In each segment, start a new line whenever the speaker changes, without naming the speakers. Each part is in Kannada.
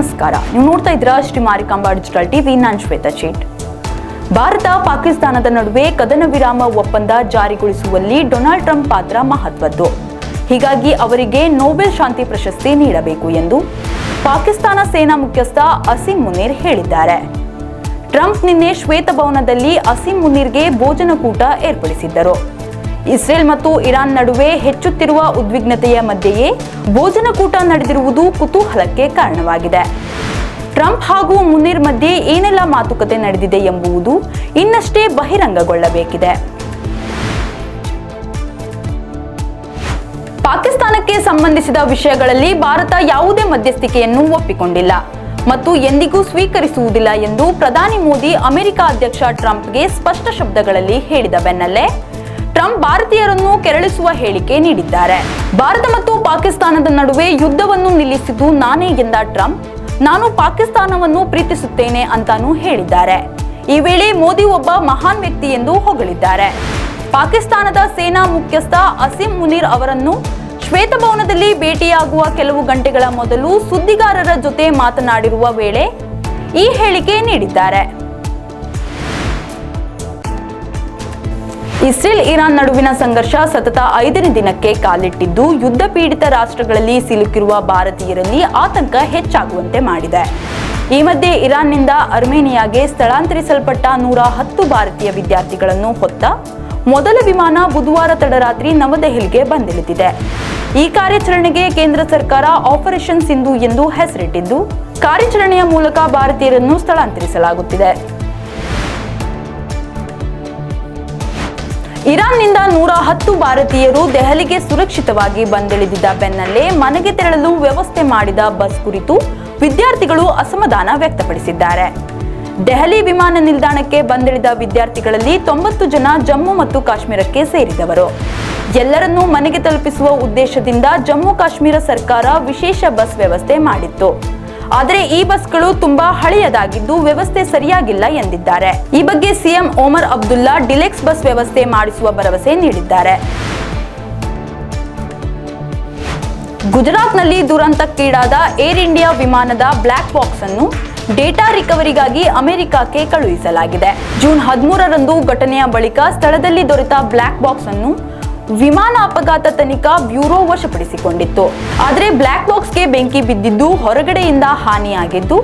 ನಮಸ್ಕಾರ. ನೀವು ನೋಡ್ತಾ ಇದ್ರ ಶ್ರೀ ಮಾರಿಕಾಂಬಾ ಡಿಜಿಟಲ್ ಟಿವಿ. ನಾನ್ ಶ್ವೇತಾ ಚೇಟ್. ಭಾರತ ಪಾಕಿಸ್ತಾನದ ನಡುವೆ ಕದನ ವಿರಾಮ ಒಪ್ಪಂದ ಜಾರಿಗೊಳಿಸುವಲ್ಲಿ ಡೊನಾಲ್ಡ್ ಟ್ರಂಪ್ ಪಾತ್ರ ಮಹತ್ವದ್ದು. ಹೀಗಾಗಿ ಅವರಿಗೆ ನೋಬೆಲ್ ಶಾಂತಿ ಪ್ರಶಸ್ತಿ ನೀಡಬೇಕು ಎಂದು ಪಾಕಿಸ್ತಾನ ಸೇನಾ ಮುಖ್ಯಸ್ಥ ಅಸೀಂ ಮುನೀರ್ ಹೇಳಿದ್ದಾರೆ. ಟ್ರಂಪ್ ನಿನ್ನೆ ಶ್ವೇತಭವನದಲ್ಲಿ ಅಸೀಂ ಮುನೀರ್ಗೆ ಭೋಜನಕೂಟ ಏರ್ಪಡಿಸಿದ್ದರು. ಇಸ್ರೇಲ್ ಮತ್ತು ಇರಾನ್ ನಡುವೆ ಹೆಚ್ಚುತ್ತಿರುವ ಉದ್ವಿಗ್ನತೆಯ ಮಧ್ಯೆಯೇ ಭೋಜನಕೂಟ ನಡೆದಿರುವುದು ಕುತೂಹಲಕ್ಕೆ ಕಾರಣವಾಗಿದೆ. ಟ್ರಂಪ್ ಹಾಗೂ ಮುನೀರ್ ಮಧ್ಯೆ ಏನೆಲ್ಲ ಮಾತುಕತೆ ನಡೆದಿದೆ ಎಂಬುದು ಇನ್ನಷ್ಟೇ ಬಹಿರಂಗಗೊಳ್ಳಬೇಕಿದೆ. ಪಾಕಿಸ್ತಾನಕ್ಕೆ ಸಂಬಂಧಿಸಿದ ವಿಷಯಗಳಲ್ಲಿ ಭಾರತ ಯಾವುದೇ ಮಧ್ಯಸ್ಥಿಕೆಯನ್ನು ಒಪ್ಪಿಕೊಂಡಿಲ್ಲ ಮತ್ತು ಎಂದಿಗೂ ಸ್ವೀಕರಿಸುವುದಿಲ್ಲ ಎಂದು ಪ್ರಧಾನಿ ಮೋದಿ ಅಮೆರಿಕ ಅಧ್ಯಕ್ಷ ಟ್ರಂಪ್ಗೆ ಸ್ಪಷ್ಟ ಶಬ್ದಗಳಲ್ಲಿ ಹೇಳಿದ ಬೆನ್ನಲ್ಲೇ ಟ್ರಂಪ್ ಭಾರತೀಯರನ್ನು ಕೆರಳಿಸುವ ಹೇಳಿಕೆ ನೀಡಿದ್ದಾರೆ. ಭಾರತ ಮತ್ತು ಪಾಕಿಸ್ತಾನದ ನಡುವೆ ಯುದ್ಧವನ್ನು ನಿಲ್ಲಿಸಿದ್ದು ನಾನೇ ಎಂದ ಟ್ರಂಪ್, ನಾನು ಪಾಕಿಸ್ತಾನವನ್ನು ಪ್ರೀತಿಸುತ್ತೇನೆ ಅಂತಾನೂ ಹೇಳಿದ್ದಾರೆ. ಈ ವೇಳೆ ಮೋದಿ ಒಬ್ಬ ಮಹಾನ್ ವ್ಯಕ್ತಿ ಎಂದು ಹೊಗಳಿದ್ದಾರೆ. ಪಾಕಿಸ್ತಾನದ ಸೇನಾ ಮುಖ್ಯಸ್ಥ ಅಸೀಂ ಮುನೀರ್ ಅವರನ್ನು ಶ್ವೇತಭವನದಲ್ಲಿ ಭೇಟಿಯಾಗುವ ಕೆಲವು ಗಂಟೆಗಳ ಮೊದಲು ಸುದ್ದಿಗಾರರ ಜೊತೆ ಮಾತನಾಡಿರುವ ವೇಳೆ ಈ ಹೇಳಿಕೆ ನೀಡಿದ್ದಾರೆ. ಇಸ್ರೇಲ್ ಇರಾನ್ ನಡುವಿನ ಸಂಘರ್ಷ ಸತತ ಐದನೇ ದಿನಕ್ಕೆ ಕಾಲಿಟ್ಟಿದ್ದು ಯುದ್ಧ ಪೀಡಿತ ರಾಷ್ಟ್ರಗಳಲ್ಲಿ ಸಿಲುಕಿರುವ ಭಾರತೀಯರಲ್ಲಿ ಆತಂಕ ಹೆಚ್ಚಾಗುವಂತೆ ಮಾಡಿದೆ. ಈ ಮಧ್ಯೆ ಇರಾನ್ನಿಂದ ಅರ್ಮೇನಿಯಾಗೆ ಸ್ಥಳಾಂತರಿಸಲ್ಪಟ್ಟ ನೂರ ಹತ್ತು ಭಾರತೀಯ ವಿದ್ಯಾರ್ಥಿಗಳನ್ನು ಹೊತ್ತ ಮೊದಲ ವಿಮಾನ ಬುಧವಾರ ತಡರಾತ್ರಿ ನವದೆಹಲಿಗೆ ಬಂದಿಳಿದಿದೆ. ಈ ಕಾರ್ಯಾಚರಣೆಗೆ ಕೇಂದ್ರ ಸರ್ಕಾರ ಆಪರೇಷನ್ ಸಿಂಧು ಎಂದು ಹೆಸರಿಟ್ಟಿದ್ದು, ಕಾರ್ಯಾಚರಣೆಯ ಮೂಲಕ ಭಾರತೀಯರನ್ನು ಸ್ಥಳಾಂತರಿಸಲಾಗುತ್ತಿದೆ. ಇರಾನ್ನಿಂದ ನೂರ ಹತ್ತು ಭಾರತೀಯರು ದೆಹಲಿಗೆ ಸುರಕ್ಷಿತವಾಗಿ ಬಂದಿಳಿದಿದ್ದ ಬೆನ್ನಲ್ಲೇ ಮನೆಗೆ ತೆರಳಲು ವ್ಯವಸ್ಥೆ ಮಾಡಿದ ಬಸ್ ಕುರಿತು ವಿದ್ಯಾರ್ಥಿಗಳು ಅಸಮಾಧಾನ ವ್ಯಕ್ತಪಡಿಸಿದ್ದಾರೆ. ದೆಹಲಿ ವಿಮಾನ ನಿಲ್ದಾಣಕ್ಕೆ ಬಂದಿಳಿದ ವಿದ್ಯಾರ್ಥಿಗಳಲ್ಲಿ ತೊಂಬತ್ತು ಜನ ಜಮ್ಮು ಮತ್ತು ಕಾಶ್ಮೀರಕ್ಕೆ ಸೇರಿದವರು. ಎಲ್ಲರನ್ನೂ ಮನೆಗೆ ತಲುಪಿಸುವ ಉದ್ದೇಶದಿಂದ ಜಮ್ಮು ಕಾಶ್ಮೀರ ಸರ್ಕಾರ ವಿಶೇಷ ಬಸ್ ವ್ಯವಸ್ಥೆ ಮಾಡಿತ್ತು. ಆದರೆ ಈ ಬಸ್ಗಳು ತುಂಬಾ ಹಳೆಯದಾಗಿದ್ದು ವ್ಯವಸ್ಥೆ ಸರಿಯಾಗಿಲ್ಲ ಎಂದಿದ್ದಾರೆ. ಈ ಬಗ್ಗೆ CM Omar Abdullah deluxe bus ವ್ಯವಸ್ಥೆ ಮಾಡಿಸುವ ಭರವಸೆ ನೀಡಿದ್ದಾರೆ. ಗುಜರಾತ್ನಲ್ಲಿ ದುರಂತಕ್ಕೀಡಾದ ಏರ್ ಇಂಡಿಯಾ ವಿಮಾನದ ಬ್ಲಾಕ್ ಬಾಕ್ಸ್ ಅನ್ನು ಡೇಟಾ ರಿಕವರಿಗಾಗಿ ಅಮೆರಿಕಕ್ಕೆ ಕಳುಹಿಸಲಾಗಿದೆ. ಜೂನ್ ಹದಿಮೂರರಂದು ಘಟನೆಯ ಬಳಿಕ ಸ್ಥಳದಲ್ಲಿ ದೊರೆತ ಬ್ಲಾಕ್ ಬಾಕ್ಸ್ ಅನ್ನು ವಿಮಾನ ಅಪಘಾತ ತನಿಖಾ ಬ್ಯೂರೋ ವಶಪಡಿಸಿಕೊಂಡಿತ್ತು. ಆದರೆ ಬ್ಲಾಕ್ ಬಾಕ್ಸ್ಗೆ ಬೆಂಕಿ ಬಿದ್ದಿದ್ದು ಹೊರಗಡೆಯಿಂದ ಹಾನಿಯಾಗಿದ್ದು,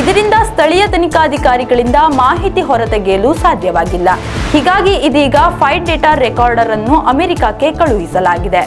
ಇದರಿಂದ ಸ್ಥಳೀಯ ತನಿಖಾಧಿಕಾರಿಗಳಿಂದ ಮಾಹಿತಿ ಹೊರತೆಗೆಯಲು ಸಾಧ್ಯವಾಗಿಲ್ಲ. ಹೀಗಾಗಿ ಇದೀಗ ಫೈಟ್ ಡೇಟಾ ರೆಕಾರ್ಡರ್ ಅನ್ನು ಅಮೆರಿಕಕ್ಕೆ ಕಳುಹಿಸಲಾಗಿದೆ.